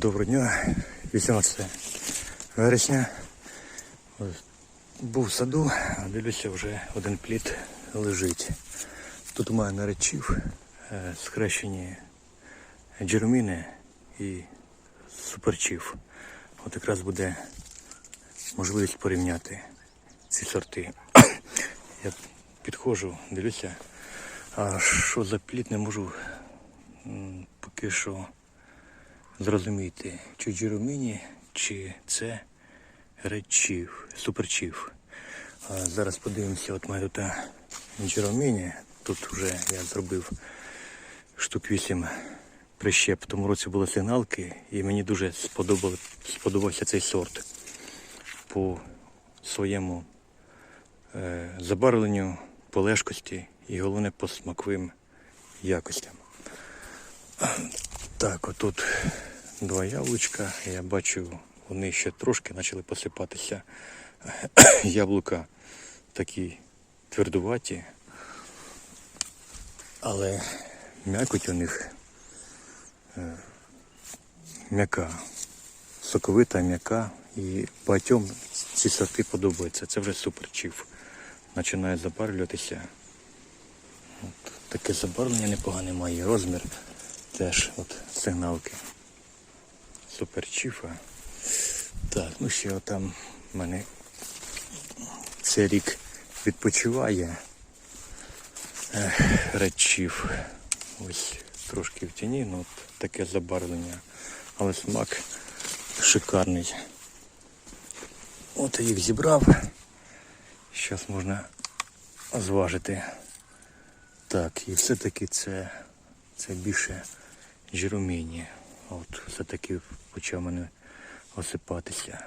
Доброго дня, 18 вересня. Був в саду, а дивлюся, вже один плід лежить. Тут у мене наречів е, схрещені джероміни і суперчів. От якраз буде можливість порівняти ці сорти. Я підходжу, дивлюся, а що за плід не можу поки що зрозуміти, чи джероміні, чи це речів, суперчів. Зараз подивимося, от маю тут джероміні. Тут вже я зробив штук 8 прищеп. В тому році були сигналки, і мені дуже сподобав, сподобався цей сорт по своєму е, забарвленню, по лежкості і головне по смаковим якостям. Так, отут два яблучка. Я бачу, вони ще трошки почали посипатися. Яблука такі твердуваті, але м'якоть у них е, м'яка, соковита, м'яка. І багатьом ці сорти подобаються. Це вже суперчів. Починає забарвлюватися. От, таке забарвлення непогане має. Розмір теж от сигналки. Суперчіфа. Так, ну ще там в мене цей рік відпочиває речів. Ось трошки в тіні, ну от таке забарвлення. Але смак шикарний. От я їх зібрав. Зараз можна зважити. Так, і все-таки це, це більше жироміні. От все-таки почав мене осипатися.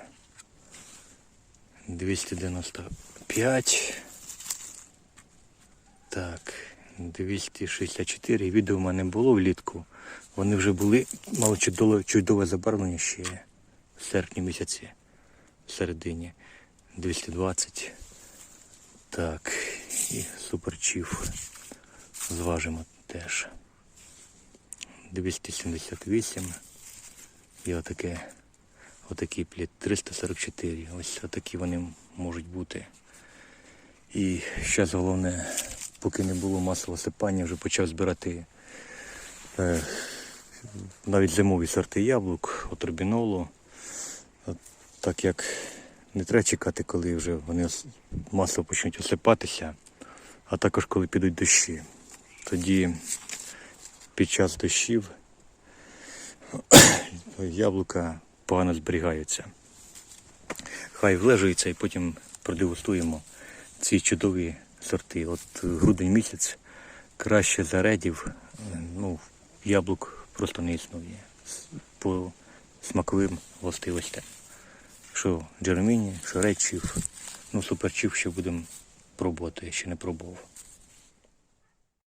295. Так, 264. Відео в мене було влітку. Вони вже були, мало чудове, чудове забарвлення ще в серпні місяці, в середині. 220. Так, і суперчіф зважимо теж. 278. І отаке, отакий плід 344. Ось отакі вони можуть бути. І зараз головне, поки не було масового сипання, вже почав збирати е, навіть зимові сорти яблук, от рубінолу. От Так як не треба чекати, коли вже вони масово почнуть осипатися, а також коли підуть дощі. Тоді під час дощів яблука погано зберігаються. Хай влежуються і потім продегустуємо ці чудові сорти. От грудень місяць краще заредів, е, ну, яблук просто не існує по смаковим властивостям. Що Джереміні, що речів, ну суперчів ще будемо пробувати, ще не пробував.